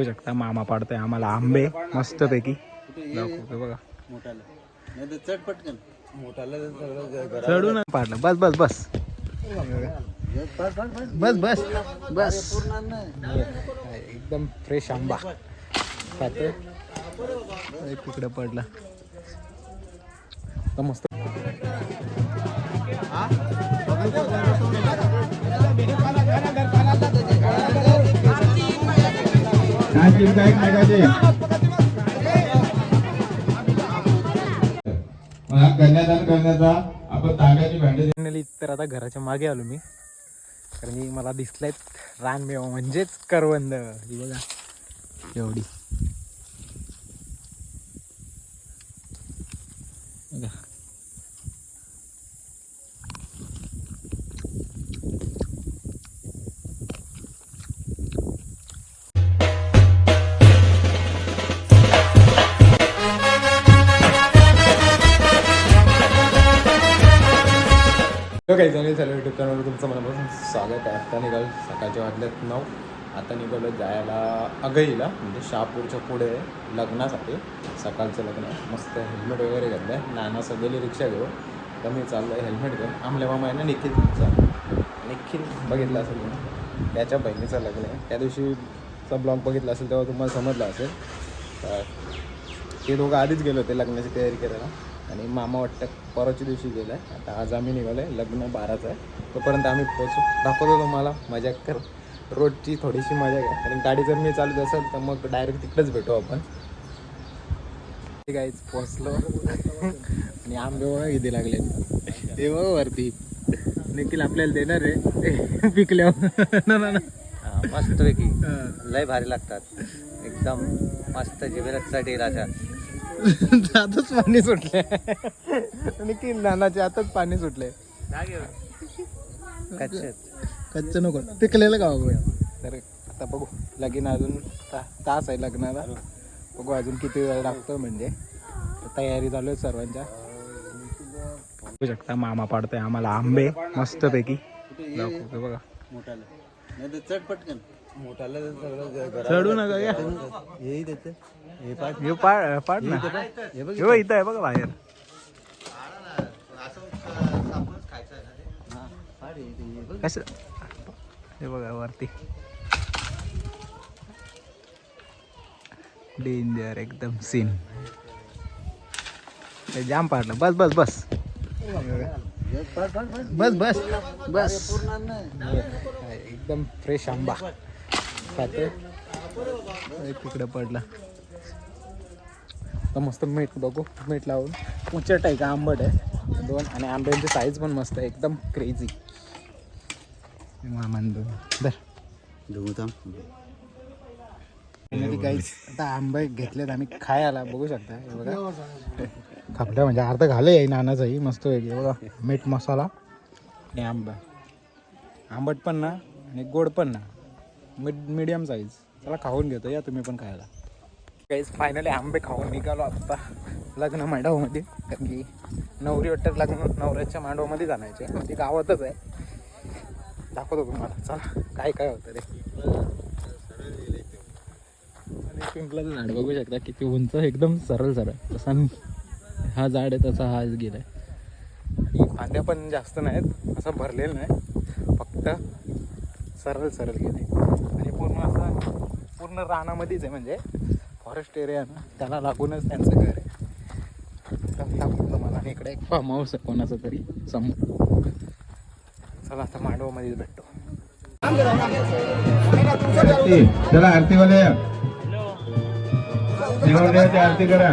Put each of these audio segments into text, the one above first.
बघू शकता मामा पाडतोय आम्हाला आंबे मस्त पैकी बघा. मोठाला नाही चढून पाडलं. बस बस बस. बस बस. बस. एकदम फ्रेश आंबा. खातोय. एक तिकडे पडला. तर कन्यादान करण्याचा आपण तांब्याची भांडे फायनली तर आता घराच्या मागे आलो मी. कारण की मला दिसलेत रानमेवा म्हणजेच करवंद. ही बघा एवढी. बघा. तर काही चालेल चालेल युट्यूब चॅनलवर तुमचं मनापासून स्वागत आहे आता निघाल सकाळच्या वाटल्यात नऊ आता निघालो जायला अगईला म्हणजे शहापूरच्या पुढे लग्नासाठी सकाळचं लग्न मस्त हेल्मेट वगैरे घातलं आहे नाना सगळी रिक्षा घेऊन तर मी चाललो आहे हेल्मेट घेऊन आमल्या मामा आहे ना निखिलचा निखिल बघितला असेल तुम्ही त्याच्या बहिणीचं लग्न आहे त्या दिवशीचा ब्लॉग बघितला असेल तेव्हा तुम्हाला समजलं असेल ते दोघं आधीच गेलो होते लग्नाची तयारी करायला आणि मामा वाटतं परवाच्या दिवशी गेलं आहे आता आज आम्ही निघालो आहे लग्न बाराचं आहे. तोपर्यंत आम्ही पोहोचू. दाखवतो तुम्हाला मजा कर. रोडची थोडीशी मजा घ्या. कारण गाडी जर मी चालत असेल तर मग डायरेक्ट तिकडेच भेटू आपण. गाईच पोचलो आणि आंबे किती लागले? ते बघ वरती. निखिल आपल्याला देणार रे पिकल्यावर. ना ना ना. मस्तपैकी लय भारी लागतात. एकदम मस्त चढ येईल अशा आताच पाणी सुटले. निखिल नानाचे आताच पाणी सुटले. कच्चे कच्चं नको. पिकलेलं का बघूया. तर आता बघू. लगीन अजून ता- तास आहे लग्नाला. बघू अजून किती वेळ लागतो म्हणजे. तयारी चालू आहे सर्वांच्या. बघू शकता मामा पाडतोय आम्हाला आंबे मस्त पैकी दाखवतो बघा. मोठाला. नाही तर चढ पटकन मोठाला चढू नका या हे त्याचं हे पाठ. हे पाड पाड ना. हे बघ हे इथं. आहे बघा बाहेर. हा बघ कसं? हे बघा वरती. डेंजर एकदम सीन जाम पाडलं. बस बस बस. बस बस. बस नाही एकदम फ्रेश आंबा. तिकडे पडला. तर मस्त मीठ बघू. मीठ लावून. उचट आहे का? आंबट आहे. दोन. आणि आंब्यांची साईज पण मस्त आहे. एकदम क्रेझी थांब. काहीच आता आंबे घेतलेत. आम्ही खायला. बघू शकता. हे बघा. खापल्या म्हणजे अर्ध घाले आहे नानाचंही. मस्त वेगळी बघा. मीठ मसाला. आणि आंबा. आंबट पण ना आणि गोड पण ना. मिड मिडियम साईज चला खाऊन घेतो या तुम्ही पण खायला. काहीच फायनली आंबे खाऊन निघालो आता. लग्न मांडवामध्ये. कारण की नवरी वाटतं लग्न नवऱ्याच्या मांडवामध्ये जाण्याचे. ती गावातच आहे. दाखवतो तुम्हाला. चला काय काय होतं रे. आणि पिंपलाचं झाड बघू शकता किती उंच एकदम सरळ सरळ. तसा हा झाड आहे तसा हा गेलाय. आणि फांद्या पण जास्त नाहीत. असं भरलेलं नाही. फक्त सरळ सरळ गेले. पूर्ण रानामध्येच आहे म्हणजे. फॉरेस्ट एरिया ना. त्याला लागूनच त्यांचं घर आहे. मला आणि इकडे एक फार्म हाऊस आहे कोणाचं तरी. समोर चला आता मांडवामध्येच भेटतो. चला आरतीवाले आरती करा.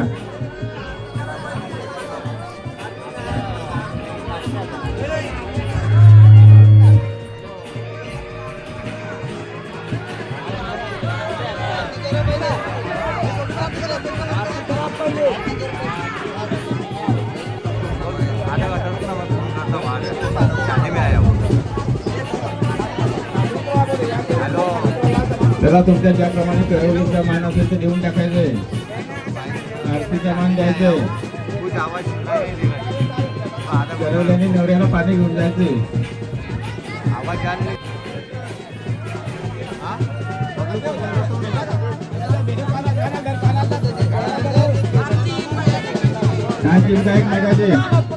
मला तुमच्या ज्याप्रमाणे पेरोलीचा मान असेल ते देऊन टाकायचं आरतीचा मान द्यायचं पेरवल्याने नवऱ्याला पाणी घेऊन जायचे काय चिंता एक मैदाजी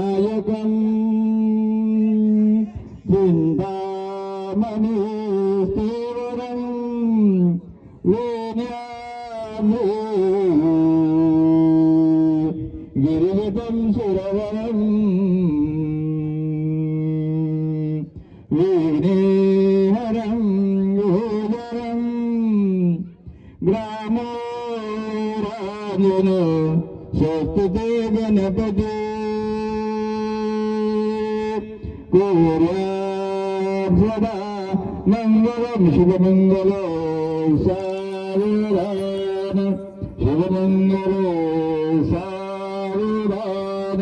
దాయకం చింతామణి తీవ్రం గిరిజం సురవరం వీణేహరం యోగరం గ్రామో రాజును స్వస్తి గణపతి. कोर्याभ्यदा मङ्गलं शुभमङ्गलो सावधान शुभमङ्गलो सावधान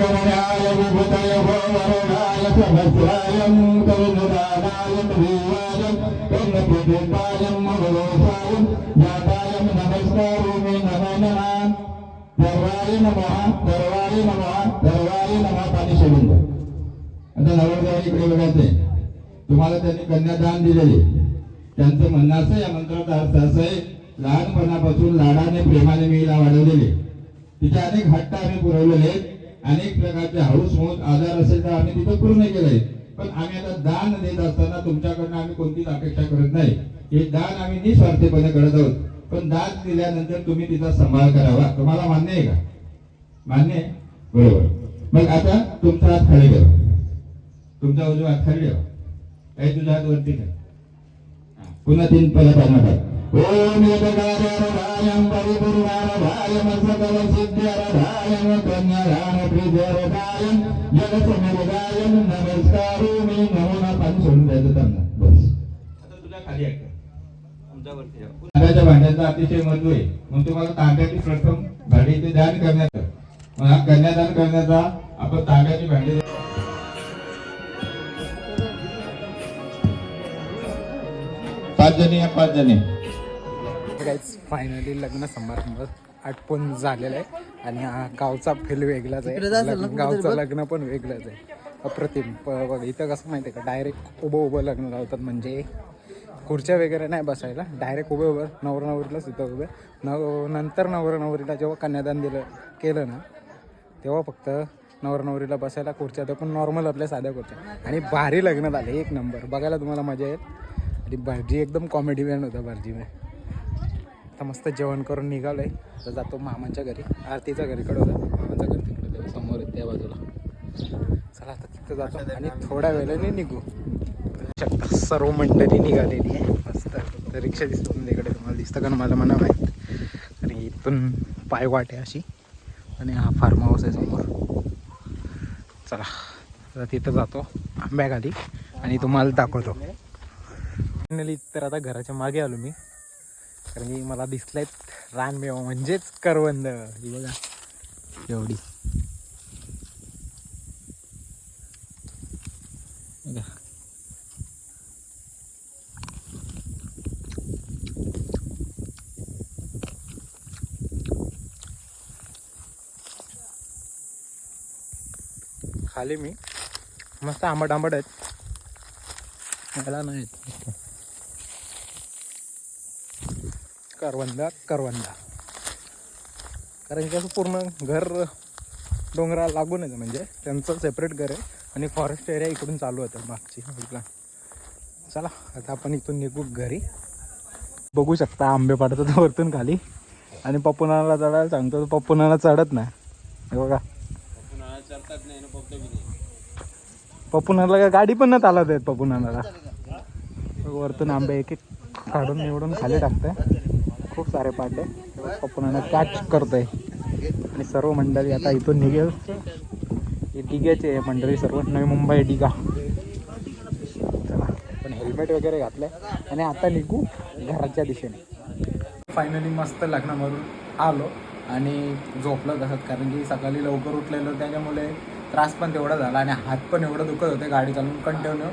गमनाय विभूतय भवरणाय सहस्रायं करुणदानाय प्रियाय कर्णप्रदेशाय मङ्गलोसाय जाताय नमस्कारोमि नमो नमः सर्वाय नमः सर्वाय नमः सर्वाय नमः पाणी सोडून द्या आता नवरदेवाला इकडे बघायचंय तुम्हाला त्यांनी कन्यादान दिलेले. त्यांचं म्हणणं असं या मंत्राचा अर्थ असं आहे लहानपणापासून लाडाने प्रेमाने मी हिला वाढवलेले. तिच्या अनेक हट्ट आम्ही पुरवलेले आहेत. अनेक प्रकारचे हाऊस होत आजार असेल तर आम्ही तिथं पूर्ण केलंय पण आम्ही आता दान देत असताना तुमच्याकडनं आम्ही कोणतीच अपेक्षा करत नाही. हे दान आम्ही निस्वार्थीपणे करत आहोत. पण दान दिल्यानंतर तुम्ही तिचा सांभाळ करावा. तुम्हाला मान्य आहे का? मान्य आहे? बरोबर. मग आता तुमचा हात खाली करा. तुमचा उजवा खाली काही तुझ्या हात वरती हा, पुन्हा तीन पहिला टाक ओम नमो पाणी सोडून द्यायचं त्यांना बस. आता तुझ्या खाली. तांब्याच्या भांड्याचं अतिशय महत्त्व आहे. मग तुम्हाला तांब्याची प्रथम भांडी इथे दान करण्यात. मग हा कन्यादान करण्याचा आपण तांब्याची भांडी पाच जणी या पाच जणी फायनली लग्न समारंभ आटपून झालेला आहे. आणि हा गावचा फेल वेगळाच आहे. लग्न- गावचं लग्न पण वेगळंच आहे. अप्रतिम. प- बघ इथं कसं माहिती आहे का डायरेक्ट उभं उभं लग्न लावतात. म्हणजे खुर्च्या वगैरे नाही बसायला. डायरेक्ट उभे उभं नवर नवरीलाच इथं उभे नव नंतर नवर नवरीला जेव्हा कन्यादान दिलं केलं ना तेव्हा फक्त नवर नवरीला बसायला खुर्च्या त्या पण नॉर्मल आपल्या साध्या खुर्च्या. आणि भारी लग्न झालं एक नंबर बघायला तुम्हाला मजा येईल. आणि भाजी एकदम कॉमेडी मॅन होता भाजी आता मस्त जेवण करून निघालोय. तर जातो मामाच्या घरी. आरतीच्या घरीकडे होता. मामाचं घर तिकडे समोर आहे त्या बाजूला. चला आता तिथं जातो आणि थोड्या वेळाने निघू. शकता सर्व मंडळी निघालेली आहे. मस्त. तर रिक्षा दिसतो तुमच्याकडे तुम्हाला दिसतं का? मला म्हणा माहीत. आणि इथून पायवाट आहे अशी. आणि हा फार्म हाऊस आहे समोर. चला तिथं जातो. आंब्याखाली. आणि तुम्हाला दाखवतो. फायनली तर आता घराच्या मागे आलो मी. कारण की मला दिसलाय रानमेवा म्हणजेच करवंद. ही बघा एवढी. खाली मी. मस्त आंबट आंबट आहेत. मला नाही येत. करवंदा करवंदा. कारण की असं पूर्ण घर डोंगराला लागून येतं म्हणजे त्यांचं सेपरेट घर आहे आणि फॉरेस्ट एरिया इकडून चालू होतं मागची बाजूला चला आता आपण इथून निघू घरी. बघू शकता आंबे पाडतात वरतून खाली. आणि पप्पुनाला चढायला सांगतो पप्पुनाला चढत नाही. हे बघा. पप्पुनाला काय गाडी पण नाही चालत आहेत पप्पुनाला. वरतून आंबे एक एक काढून निवडून खाली टाकतंय. खूप सारे पाडले पप्पून कॅच करतोय. आणि सर्व मंडळी आता इथून निघेल. हे डिग्याचे आहे मंडळी सर्व. नवी मुंबई डिगा. पण हेल्मेट वगैरे घातलंय. आणि आता निघू घराच्या दिशेने. फायनली मस्त लग्नावरून आलो आणि झोपलं तसंच कारण की सकाळी लवकर उठलेलो त्याच्यामुळे त्रास पण तेवढा झाला आणि हात पण एवढं दुखत होते गाडी चालवून कंटिन्यू.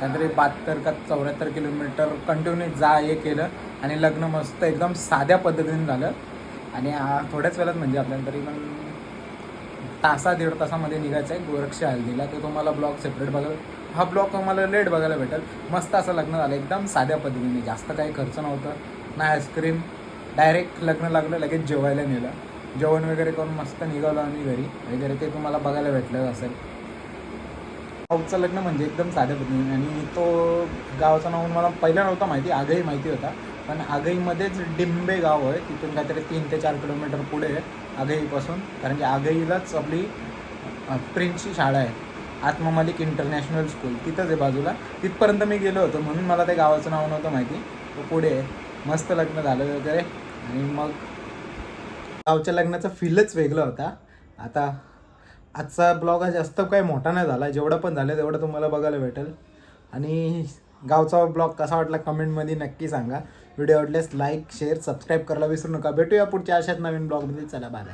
काहीतरी बहात्तर का चौऱ्याहत्तर किलोमीटर कंटिन्यू जा हे केलं आणि लग्न मस्त एकदम साध्या पद्धतीने झालं. आणि थोड्याच वेळात म्हणजे आपल्याला तरी पण तासा दीड तासामध्ये निघायचं आहे गोरक्ष हल्दीला. ते तुम्हाला ब्लॉग सेपरेट बघा हा ब्लॉग तुम्हाला लेट बघायला भेटेल. मस्त असं लग्न झालं एकदम साध्या पद्धतीने. जास्त काही खर्च नव्हतं. ना आईस्क्रीम डायरेक्ट लग्न लागलं लगेच जेवायला नेलं. जेवण वगैरे करून मस्त निघालो आम्ही घरी. वगैरे ते तुम्हाला बघायला भेटलं असेल. गावचं लग्न म्हणजे एकदम साध्या पद्धतीने. आणि तो गावाचं नाव मला पहिलं नव्हता माहिती आगही माहिती होता. पण आगईमध्येच डिंबे गाव आहे. तिथून काहीतरी तीन ते चार किलोमीटर पुढे आहे आगईपासून. कारण की आगईलाच आपली प्रिन्सची शाळा आहे. आत्मा मलिक इंटरनॅशनल स्कूल. तिथंच आहे बाजूला. तिथपर्यंत मी गेलो होतो म्हणून मला त्या गावाचं नाव नव्हतं माहिती. तो पुढे आहे. मस्त लग्न झालं वगैरे. आणि मग गावच्या लग्नाचा फीलच वेगळा होता. आता आजचा ब्लॉग हा जास्त काही मोठा नाही झाला. जेवढं पण झालं तेवढं तुम्हाला बघायला भेटेल. आणि गावचा ब्लॉग कसा वाटला कमेंटमध्ये नक्की सांगा. व्हिडिओ आवडल्यास लाईक शेअर सबस्क्राईब करायला विसरू नका. भेटूया पुढच्या अशाच नवीन ब्लॉगमध्ये. चला बाय